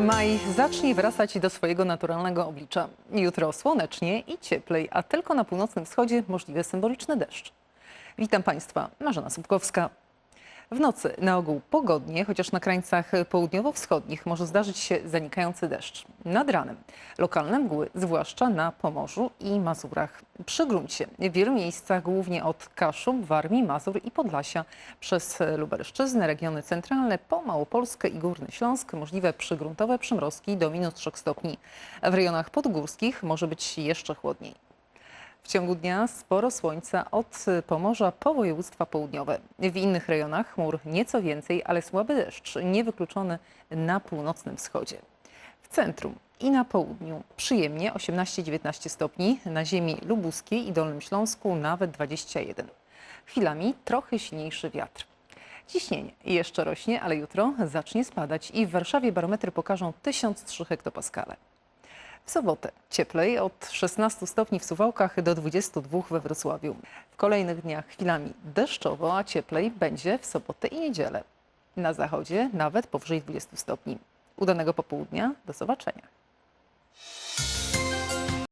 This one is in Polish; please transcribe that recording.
Maj zacznie wracać do swojego naturalnego oblicza. Jutro słonecznie i cieplej, a tylko na północnym wschodzie możliwy symboliczny deszcz. Witam Państwa, Marzena Słupkowska. W nocy na ogół pogodnie, chociaż na krańcach południowo-wschodnich może zdarzyć się zanikający deszcz. Nad ranem lokalne mgły, zwłaszcza na Pomorzu i Mazurach. Przy gruncie w wielu miejscach, głównie od Kaszub, Warmii, Mazur i Podlasia, przez Lubelszczyznę, regiony centralne, po Małopolskę i Górny Śląsk możliwe przygruntowe przymrozki do minus 3 stopni. W rejonach podgórskich może być jeszcze chłodniej. W ciągu dnia sporo słońca od Pomorza po województwa południowe. W innych rejonach chmur nieco więcej, ale słaby deszcz, niewykluczony na północnym wschodzie. W centrum i na południu przyjemnie 18-19 stopni, na ziemi lubuskiej i Dolnym Śląsku nawet 21. Chwilami trochę silniejszy wiatr. Ciśnienie jeszcze rośnie, ale jutro zacznie spadać i w Warszawie barometry pokażą 1003 hektopaskale. W sobotę cieplej od 16 stopni w Suwałkach do 22 we Wrocławiu. W kolejnych dniach chwilami deszczowo, a cieplej będzie w sobotę i niedzielę. Na zachodzie nawet powyżej 20 stopni. Udanego popołudnia, do zobaczenia.